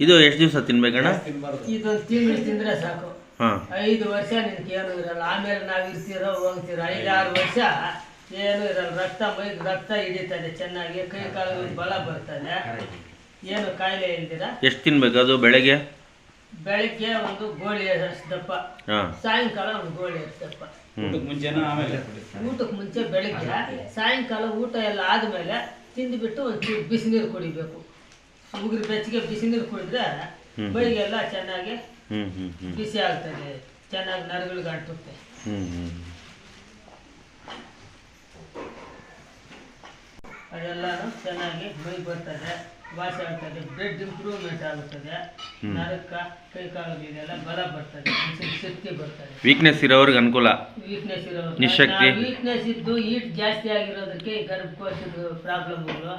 ಇದು ಎಷ್ಟು ದಿವಸ ತಿನ್ಬೇಕಣ್ಣ? ಇದೊಂದು ತಿಂಗಳು ತಿಂದ್ರೆ ಸಾಕು. ಹಾಂ. ಐದು ವರ್ಷ ನಿನ್ಗೆ ಏನು ಇರಲ್ಲ. ಆಮೇಲೆ ನಾವು ಇರ್ತೀರೋ ಹೋಗ್ತೀರೋ. ಐದಾರು ವರ್ಷ ಏನು ಇರಲ್ಲ. ರಕ್ತ ಮೈಗೆ ರಕ್ತ ಹಿಡಿತದೆ ಚೆನ್ನಾಗಿ. ಕೈ ಕಾಲು ಬಲ ಬರ್ತದೆ. ಏನು ಕಾಯಿಲೆ ಇಲ್ದಿರ? ಎಷ್ಟು ತಿನ್ಬೇಕು ಅದು ಬೆಳಗ್ಗೆ? ಬೆಳಗ್ಗೆ ಒಂದು ಗೋಳಿ ಅಷ್ಟು ದಪ್ಪ ಸಾಯಂಕಾಲ ಒಂದು ಗೋಳಿ ಅಷ್ಟು ದಪ್ಪ ಊಟಕ್ಕೆ ಮುಂಚೆನೂ ಆಮೇಲೆ ಊಟಕ್ಕೆ ಮುಂಚೆ ಬೆಳಗ್ಗೆ ಸಾಯಂಕಾಲ ಊಟ ಎಲ್ಲ ಆದಮೇಲೆ ತಿಂದುಬಿಟ್ಟು ಒಂದು ಚೂರು ಬಿಸಿನೀರು ಕುಡಿಬೇಕು. ಉಗುರು ಬೆಚ್ಚಗೆ ಬಿಸಿನೀರು ಕುಡಿದ್ರೆ ಬೈಗೆಲ್ಲ ಮೈಗೆಲ್ಲ ಚೆನ್ನಾಗಿ ಬಿಸಿ ಆಗ್ತದೆ ಚೆನ್ನಾಗಿ ನರಗಳಿಗೆ ಅಂಟುತ್ತೆ ಅದೆಲ್ಲಾನು ಚೆನ್ನಾಗಿ ಮೈ ಬರ್ತದೆ ವಾಸಿ ಆಗ್ತದೆ ಬ್ಲಡ್ ಇಂಪ್ರೂವ್ಮೆಂಟ್ ಆಗುತ್ತದೆ. ನರಕ ಕೈ ಕಾಲುಗಳಿಗೆಲ್ಲ ಬಲ ಬರ್ತದೆ ಶಕ್ತಿ ಬರ್ತದೆ. ವೀಕ್ನೆಸ್ ಇರೋರಿಗೆ ಅನುಕೂಲ. ವೀಕ್ನೆಸ್ ಇರೋದು. ವೀಕ್ನೆಸ್ ಇದ್ದು ಈಟ್ ಜಾಸ್ತಿ ಆಗಿರೋದಕ್ಕೆ ಗರ್ಭಕೋಶದ ಪ್ರಾಬ್ಲಮ್ಗಳು